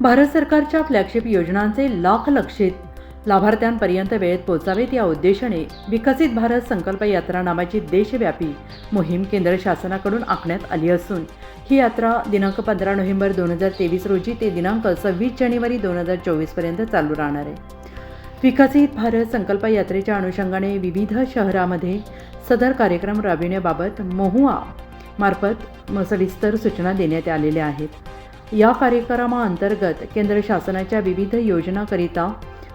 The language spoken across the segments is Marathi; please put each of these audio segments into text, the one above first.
भारत सरकारच्या फ्लॅगशिप योजनांचे लाख लक्षित लाभार्थ्यांपर्यंत वेळेत पोहोचावेत या उद्देशाने विकसित भारत संकल्प यात्रा नावाची देशव्यापी मोहीम केंद्र शासनाकडून आखण्यात आली असून ही यात्रा दिनांक पंधरा नोव्हेंबर दोन हजार तेवीस रोजी ते दिनांक सव्वीस जानेवारी दोन हजार चोवीसपर्यंत चालू राहणार आहे. विकसित भारत संकल्प यात्रेच्या अनुषंगाने विविध शहरामध्ये सदर कार्यक्रम राबविण्याबाबत महुआ मार्फत सविस्तर सूचना देण्यात आलेल्या आहेत. या कार्यक्रमाअंतर्गत केंद्र शासनाच्या विविध योजनाकरिता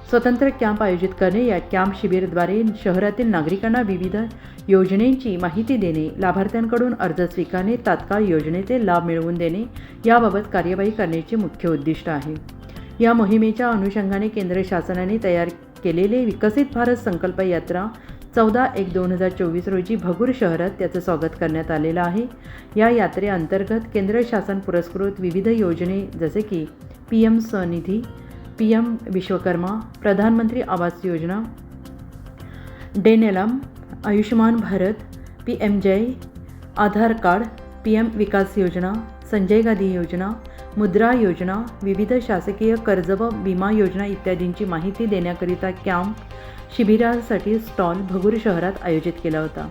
स्वतंत्र कॅम्प आयोजित करणे या कॅम्प शिबिरद्वारे शहरातील नागरिकांना विविध योजनेची माहिती देणे लाभार्थ्यांकडून अर्ज स्वीकारणे तात्काळ योजनेचे लाभ मिळवून देणे याबाबत कार्यवाही करण्याचे मुख्य उद्दिष्ट आहे. या मोहिमेच्या अनुषंगाने केंद्र शासनाने तयार केलेले विकसित भारत संकल्प यात्रा चौदा एक दोन हजार चोवीस रोजी भगूर शहरात त्याचं स्वागत करण्यात आलेलं आहे. या यात्रेअंतर्गत केंद्र शासन पुरस्कृत विविध योजने जसे की P M Svanidhi P M Vishwakarma Pradhanmantri Awas Yojana डेनेलम Ayushman Bharat P M Jay Aadhaar card P M Vikas Yojana Sanjay Gandhi योजना मुद्रा योजना विविध शासकीय कर्ज व विमा योजना इत्यादींची माहिती देण्याकरिता कॅम्प शिबिरासाठी स्टॉल भगूर शहरात आयोजित केला होता.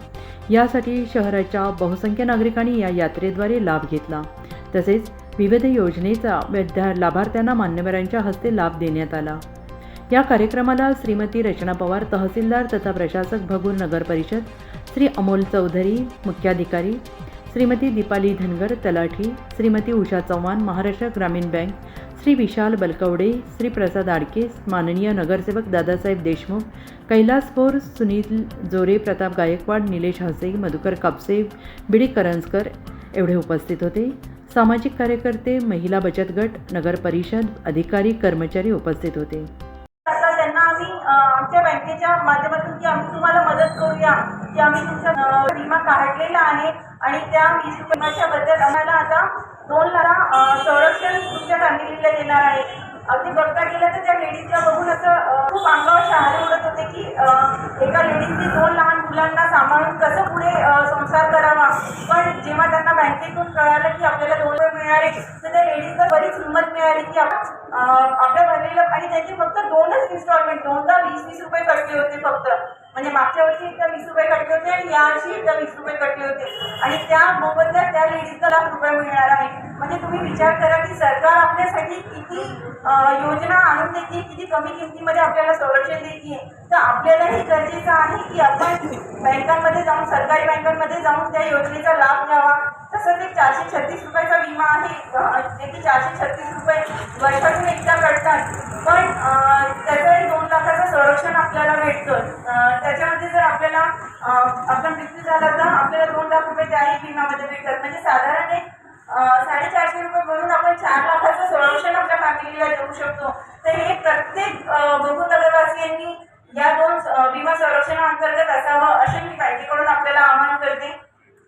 यासाठी शहराच्या बहुसंख्य नागरिकांनी या यात्रेद्वारे लाभ घेतला. तसेच विविध योजनेचा विद्या लाभार्थ्यांना मान्यवरांच्या हस्ते लाभ देण्यात आला. या कार्यक्रमाला श्रीमती रचना पवार तहसीलदार तथा प्रशासक भगूर नगर परिषद श्री अमोल चौधरी मुख्याधिकारी श्रीमती दीपाली धनगर तलाठी श्रीमती उषा चव्हाण महाराष्ट्र ग्रामीण बँक श्री विशाल बलकवडे श्री प्रसाद आडके माननीय नगरसेवक दादासाहेब देशमुख कैलास भोर सुनील जोरे प्रताप गायकवाड निलेश हसे मधुकर कापसे बिडी करंजकर एवढे उपस्थित होते. सामाजिक कार्यकर्ते महिला बचत गट नगर परिषद अधिकारी कर्मचारी उपस्थित होते. त्यांना आम्ही आमच्या बँकेच्या माध्यमातून की आम्ही तुम्हाला मदत करूया की आम्ही तुमचा विमा काढलेला आहे. आणि त्या वीस विमाच्या बद्दल आम्हाला आता दोन लाख संरक्षण तुमच्या फॅमिलीला देणार आहे. अगदी बघता गेलं तर त्या लेडीजला बघून असं खूप अंगावर शहारे उडत होते की एका लेडीजने दोन लहान मुलांना सांभाळून कसं पुढे संसार करावा? पण जेव्हा त्यांना बँकेतून कळालं की आपल्याला दोन रुपये मिळाले तर त्या लेडीजला बरीच हिंमत मिळाली की आपल्या भरलेलं आणि त्यांचे फक्त दोनच इन्स्टॉलमेंट दोनदा वीस वीस रुपये कटले होते फक्त. म्हणजे मागच्या वर्षी एकदा वीस रुपये कटले होते आणि यावर्षी एकदा वीस रुपये कटले होते. आणि त्या मोबदल्यात त्या लेडीजला लाख रुपये मिळणार आहे. म्हणजे तुम्ही विचार करा की सरकार आपल्यासाठी किती योजना आणून देते किती कमी किमतीमध्ये आपल्याला संरक्षण देते तर आपल्यालाही गरजेचं आहे की आपण बँकांमध्ये जाऊन सरकारी बँकांमध्ये जाऊन त्या योजनेचा लाभ घ्यावा. तसंच एक चारशे छत्तीस रुपयाचा विमा आहे. जे की चारशे छत्तीस रुपये वर्षातून एकदा कळतात पण अ, त्याचं दोन लाखाचं संरक्षण आपल्याला भेटतं. त्याच्यामध्ये जर आपल्याला आपण मृत्यू झाला तर आपल्याला दोन लाख रुपये त्याही विम्यामध्ये भेटतात. म्हणजे साधारण एक साडेचारशे रुपये भरून आपण चार लाखाचं संरक्षण आपल्या फॅमिलीला देऊ शकतो. तर हे प्रत्येक अ, बघू नगरवासियांनी या दोन विमा संरक्षणाअंतर्गत असावं असे मी बँकेकडून आपल्याला आवाहन करते.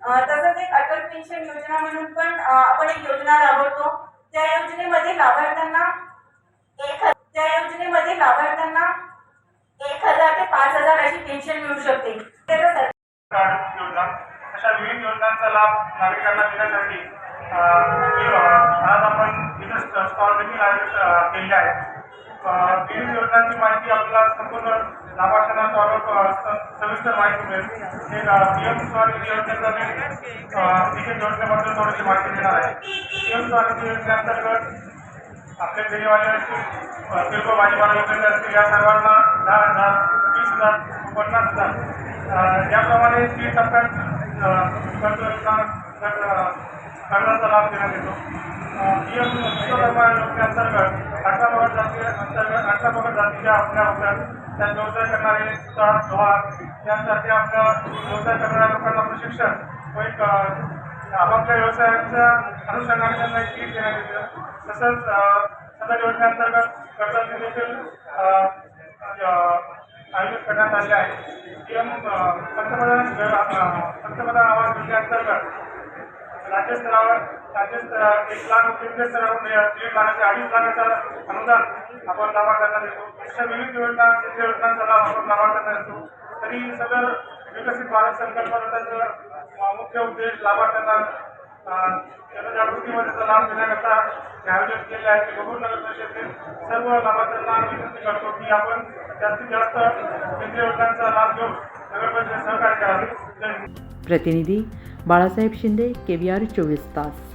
तसंच एक अटल पेन्शन योजना म्हणून पण आपण एक योजना राबवतो. त्या योजनेमध्ये लाभार्थ्यांना एक त्या योजनेमध्ये लाभार्थ्यांना एक हजार ते पाच हजार अशी पेन्शन मिळू शकते. त्याचा योजना अशा विविध योजनांचा लाभ नागरिकांना देण्यासाठी आज आपण विविध स्टॉल देखील आयोजित केले केलेले आहेत अं, विविध योजनांची माहिती आपल्याला संपूर्ण लाभार्थ्यांना स्टॉलवर सविस्तर माहिती मिळेल हे पी एम स्वनिधी योजनेचा मी अं, तिकीट योजनेबद्दल थोडीशी माहिती देणार आहे पी एम स्वनिधी योजनेअंतर्गत आपले फेरीवाले असतील अ, किरकोळ भाजीपाला विक्रेते असतील या सर्वांना दहा हजार वीस हजार पन्नास हजार अ, याप्रमाणे तीन टप्प्यात कर्ज योजना लाभ देण्यात येतो. पी एम विश्वकर्मा योजनेअंतर्गत अठरा पगड जाती अंतर्गत अठरा पगड जातीच्या आपल्या होत्या त्यात व्यवसाय करणारे स्टाफ लोहार यांसारख्या आपल्या व्यवसाय करणाऱ्या लोकांना प्रशिक्षण व एक आपापल्या व्यवसायाच्या अनुषंगाने त्यांना एक किट देण्यात येतं. तसंच सदर योजनेअंतर्गत कर्जाचे देखील आयोजित करण्यात आले आहे. पी एम पंतप्रधान पंतप्रधान आवास योजनेअंतर्गत राज्य स्तरावर राज्य स्तरा- एक लाख केंद्र स्तरावर म्हणजे दीड लाखाचे अडीच लाखाचं अनुदान आपण लाभार्थ्यांना देतो. अशा विविध योजना केंद्रीय योजनांचा लाभ आपण लाभार्थ्यांना देतो. तरी सदर विकसित भारत संकल्पनाचा मुख्य उद्देश लाभार्थ्यांना जनजागृतीमध्ये त्याचा लाभ घेण्याकरता हे आयोजित केले आहे की बघून नगर परिषद सर्व लाभार्थ्यांना विनंती करतो की आपण जास्तीत जास्त केंद्रीय योजनांचा लाभ घेऊन नगर परिषद सहकार्य करावे. प्रतिनिधी Balasaheb Shinde K V R चोवीस तास.